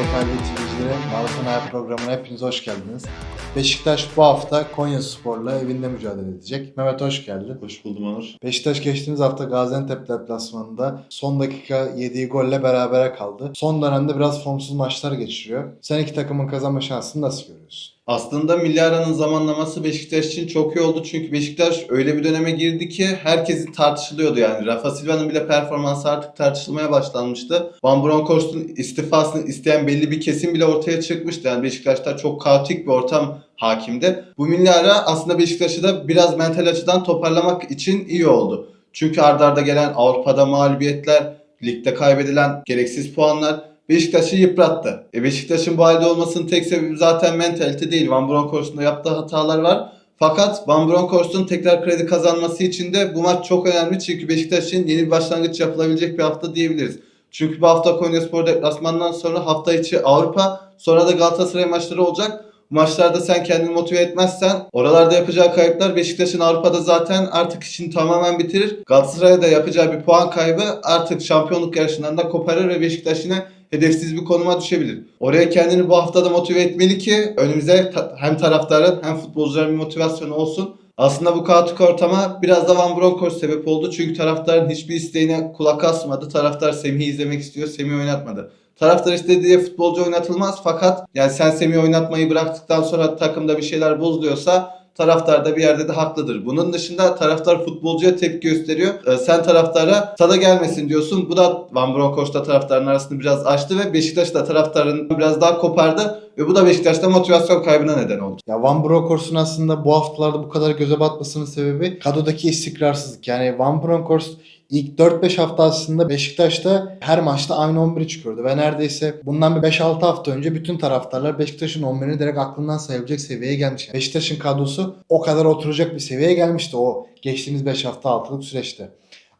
Kalbi TV'cileri Maraton Hayat programına hepiniz hoş geldiniz. Beşiktaş bu hafta Konya Spor'la evinde mücadele edecek. Mehmet hoş geldin. Hoş buldum Onur. Beşiktaş geçtiğimiz hafta Gaziantep deplasmanında son dakika yediği golle berabere kaldı. Son dönemde biraz formsuz maçlar geçiriyor. Sen iki takımın kazanma şansını nasıl görüyorsun? Aslında milli aranın zamanlaması Beşiktaş için çok iyi oldu. Çünkü Beşiktaş öyle bir döneme girdi ki herkesi tartışılıyordu yani. Rafa Silva'nın bile performansı artık tartışılmaya başlanmıştı. Van Bronckhorst'un istifasını isteyen belli bir kesim bile ortaya çıkmıştı. Yani Beşiktaş'ta çok kaotik bir ortam hakimdi. Bu milli ara aslında Beşiktaş'ı da biraz mental açıdan toparlamak için iyi oldu. Çünkü ardarda arda gelen Avrupa'da mağlubiyetler, ligde kaybedilen gereksiz puanlar Beşiktaş'ı yıprattı. E Beşiktaş'ın bu halde olmasının tek sebebi zaten mentalite değil. Van Bronckhorst'un yaptığı hatalar var. Fakat Van Bronckhorst'un tekrar kredi kazanması için de bu maç çok önemli. Çünkü Beşiktaş için yeni bir başlangıç yapılabilecek bir hafta diyebiliriz. Çünkü bu hafta Konyaspor deplasmandan sonra hafta içi Avrupa sonra da Galatasaray maçları olacak. Maçlarda sen kendini motive etmezsen oralarda yapacağı kayıplar Beşiktaş'ın Avrupa'da zaten artık işini tamamen bitirir. Galatasaray'a da yapacağı bir puan kaybı artık şampiyonluk yarışından da koparır ve Beşiktaş yine hedefsiz bir konuma düşebilir. Oraya kendini bu haftada motive etmeli ki önümüze hem taraftarın hem futbolcuların bir motivasyonu olsun. Aslında bu kaotik ortama biraz da Van Bronckhorst sebep oldu. Çünkü taraftarın hiçbir isteğine kulak asmadı. Taraftar Semih'i izlemek istiyor. Semih oynatmadı. Taraftar istediği futbolcu oynatılmaz fakat yani sen Semih'i oynatmayı bıraktıktan sonra takımda bir şeyler bozuluyorsa taraftar da bir yerde de haklıdır. Bunun dışında taraftar futbolcuya tepki gösteriyor. Ee, sen taraftara sada gelmesin diyorsun. Bu da Van Bronckhorst'ta taraftarın arasını biraz açtı ve Beşiktaş da taraftarın biraz daha kopardı ve bu da Beşiktaş'ta motivasyon kaybına neden oldu. Ya Van Bronckhorst'un aslında bu haftalarda bu kadar göze batmasının sebebi kadrodaki istikrarsızlık. Yani Van Bronckhorst ilk 4-5 hafta aslında Beşiktaş'ta her maçta aynı 11'i çıkıyordu. Ve neredeyse bundan bir 5-6 hafta önce bütün taraftarlar Beşiktaş'ın 11'ini direkt aklından sayabilecek seviyeye gelmiş. Beşiktaş'ın kadrosu o kadar oturacak bir seviyeye gelmişti o geçtiğimiz 5 hafta altılık süreçte.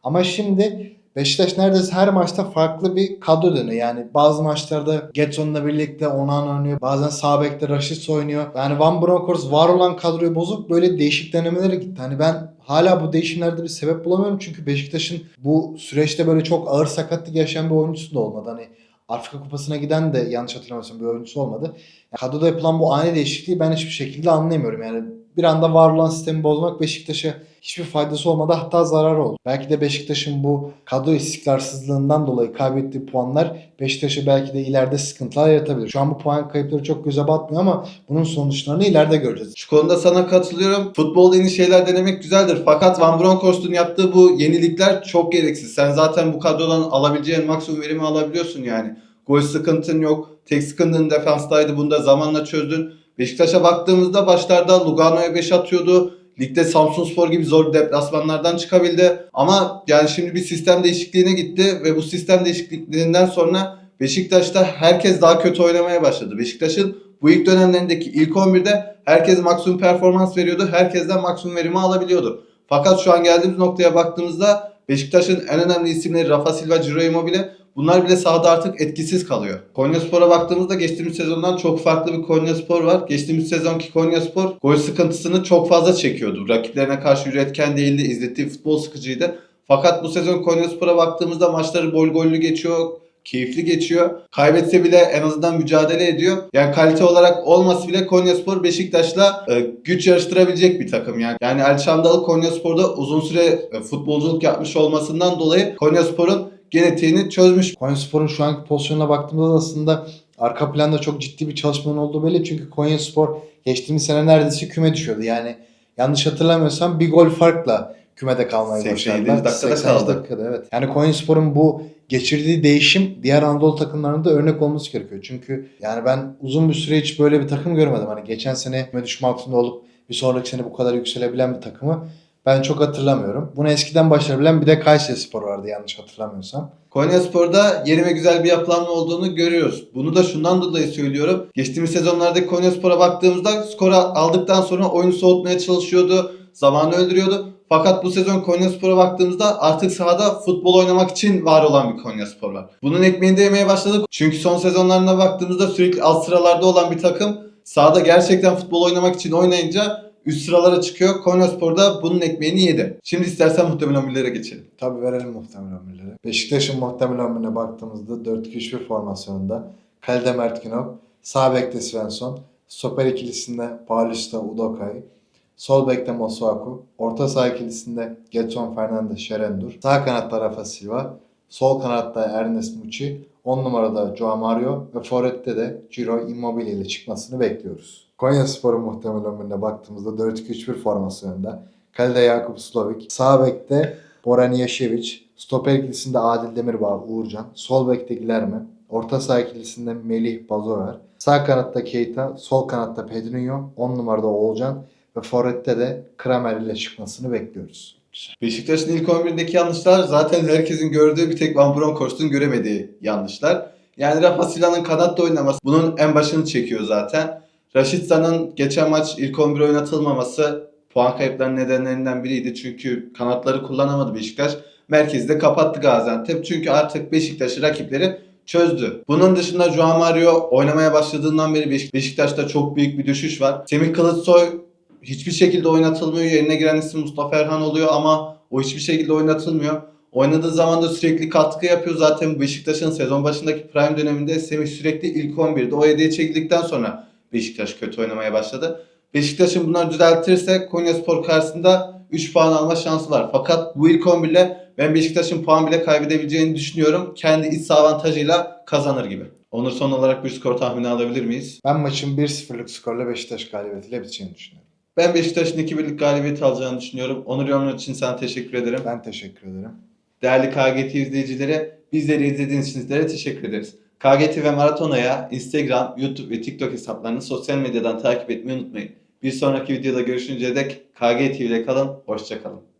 Ama şimdi Beşiktaş neredeyse her maçta farklı bir kadro dönüyor. Yani bazı maçlarda Getson'la birlikte Onan oynuyor. Bazen sağ bekte Raşit oynuyor. Yani Van Bronckhorst var olan kadroyu bozup böyle değişik denemelere gitti. Hani ben hala bu değişimlerde bir sebep bulamıyorum. Çünkü Beşiktaş'ın bu süreçte böyle çok ağır sakatlık yaşayan bir oyuncusu da olmadı. Hani Afrika Kupası'na giden de yanlış hatırlamıyorsam bir oyuncusu olmadı. Yani kadroda yapılan bu ani değişikliği ben hiçbir şekilde anlayamıyorum. Yani bir anda var olan sistemi bozmak Beşiktaş'a hiçbir faydası olmadı hatta zararı oldu. Belki de Beşiktaş'ın bu kadro istikrarsızlığından dolayı kaybettiği puanlar Beşiktaş'a belki de ileride sıkıntılar yaratabilir. Şu an bu puan kayıpları çok göze batmıyor ama bunun sonuçlarını ileride göreceğiz. Şu konuda sana katılıyorum. Futbolda yeni şeyler denemek güzeldir. Fakat Van Bronckhorst'un yaptığı bu yenilikler çok gereksiz. Sen zaten bu kadrodan alabileceğin maksimum verimi alabiliyorsun yani. Gol sıkıntın yok. Tek sıkıntın defanstaydı. Bunu da zamanla çözdün. Beşiktaş'a baktığımızda başlarda Lugano'ya 5 atıyordu. Ligde Samsunspor gibi zor deplasmanlardan çıkabildi. Ama yani şimdi bir sistem değişikliğine gitti ve bu sistem değişikliğinden sonra Beşiktaş'ta herkes daha kötü oynamaya başladı. Beşiktaş'ın bu ilk dönemlerindeki ilk 11'de herkes maksimum performans veriyordu. Herkesten maksimum verimi alabiliyordu. Fakat şu an geldiğimiz noktaya baktığımızda Beşiktaş'ın en önemli isimleri Rafa Silva, Ciro Immobile bunlar bile sahada artık etkisiz kalıyor. Konyaspor'a baktığımızda geçtiğimiz sezondan çok farklı bir Konyaspor var. Geçtiğimiz sezonki Konyaspor gol sıkıntısını çok fazla çekiyordu. Rakiplerine karşı üretken değildi. izlettiği futbol sıkıcıydı. Fakat bu sezon Konyaspor'a baktığımızda maçları bol gollü geçiyor keyifli geçiyor. Kaybetse bile en azından mücadele ediyor. Yani kalite olarak olması bile Konyaspor Beşiktaş'la e, güç yarıştırabilecek bir takım yani. Yani El Şamdalı Konyaspor'da uzun süre e, futbolculuk yapmış olmasından dolayı Konyaspor'un genetiğini çözmüş. Konyaspor'un şu anki pozisyonuna baktığımızda da aslında arka planda çok ciddi bir çalışmanın olduğu belli. Çünkü Konyaspor geçtiğimiz sene neredeyse küme düşüyordu. Yani yanlış hatırlamıyorsam bir gol farkla kümede kalmayı 87. başardılar. dakikada 80. kaldı. dakikada evet. Yani Konyaspor'un bu geçirdiği değişim diğer Anadolu takımlarında örnek olması gerekiyor. Çünkü yani ben uzun bir süre hiç böyle bir takım görmedim. Hani geçen sene küme düşme altında olup bir sonraki sene bu kadar yükselebilen bir takımı ben çok hatırlamıyorum. Bunu eskiden başarabilen bir de Kayseri Spor vardı yanlış hatırlamıyorsam. Konyaspor'da yeni ve güzel bir yapılanma olduğunu görüyoruz. Bunu da şundan dolayı söylüyorum. Geçtiğimiz sezonlardaki Konyaspor'a baktığımızda skora aldıktan sonra oyunu soğutmaya çalışıyordu. Zamanı öldürüyordu. Fakat bu sezon Konyaspor'a baktığımızda artık sahada futbol oynamak için var olan bir Konyaspor var. Bunun ekmeğini de yemeye başladık. Çünkü son sezonlarına baktığımızda sürekli alt sıralarda olan bir takım sahada gerçekten futbol oynamak için oynayınca üst sıralara çıkıyor. Konyaspor da bunun ekmeğini yedi. Şimdi istersen muhtemelen millere geçelim. Tabii verelim muhtemel 11'leri. Beşiktaş'ın muhtemel 11'ine baktığımızda 4-2-3-1 formasyonunda Kalede Mert sağ bekte Svensson, stoper ikilisinde Paulista Udokay, sol bekte Masuaku, orta saha ikilisinde Getson Fernandes Şerendur, sağ kanatta Rafa Silva, sol kanatta Ernest Muçi, 10 numarada Joao Mario ve forvette de Ciro Immobile ile çıkmasını bekliyoruz. Konya Spor'un muhtemel 11'ine baktığımızda 4-2-3-1 formasyonunda Kalede Jakub Slovik, sağ bekte Boran Yaşeviç, stoper ikilisinde Adil Demirbağ, Uğurcan, sol bekte Gilerme, orta saha ikilisinde Melih Bazover, sağ kanatta Keita, sol kanatta Pedrinho, 10 numarada Oğulcan ve forvette de Kramer ile çıkmasını bekliyoruz. Beşiktaş'ın ilk 11'deki yanlışlar zaten herkesin gördüğü bir tek Van Bronckhorst'un göremediği yanlışlar. Yani Rafa Silva'nın kanatta oynaması bunun en başını çekiyor zaten. Raşitsa'nın geçen maç ilk 11 oynatılmaması puan kayıplarının nedenlerinden biriydi. Çünkü kanatları kullanamadı Beşiktaş. Merkezde kapattı Gaziantep. Çünkü artık Beşiktaş'ı rakipleri çözdü. Bunun dışında Joao Mario oynamaya başladığından beri Beşik- Beşiktaş'ta çok büyük bir düşüş var. Semih Kılıçsoy hiçbir şekilde oynatılmıyor. Yerine giren isim Mustafa Erhan oluyor ama o hiçbir şekilde oynatılmıyor. Oynadığı zaman da sürekli katkı yapıyor. Zaten Beşiktaş'ın sezon başındaki prime döneminde Semih sürekli ilk 11'de. O hediye çekildikten sonra Beşiktaş kötü oynamaya başladı. Beşiktaş'ın bunları düzeltirse Konyaspor karşısında 3 puan alma şansı var. Fakat bu ilk 11 ile ben Beşiktaş'ın puan bile kaybedebileceğini düşünüyorum. Kendi iç avantajıyla kazanır gibi. Onur son olarak bir skor tahmini alabilir miyiz? Ben maçın 1-0'lık skorla Beşiktaş galibiyetiyle biteceğini düşünüyorum. Ben Beşiktaş'ın 2-1'lik galibiyet alacağını düşünüyorum. Onur yorumun için sana teşekkür ederim. Ben teşekkür ederim. Değerli KGT izleyicileri, bizleri izlediğiniz için sizlere teşekkür ederiz. KGT ve Maratona'ya Instagram, YouTube ve TikTok hesaplarını sosyal medyadan takip etmeyi unutmayın. Bir sonraki videoda görüşünceye dek KGT ile kalın, hoşçakalın.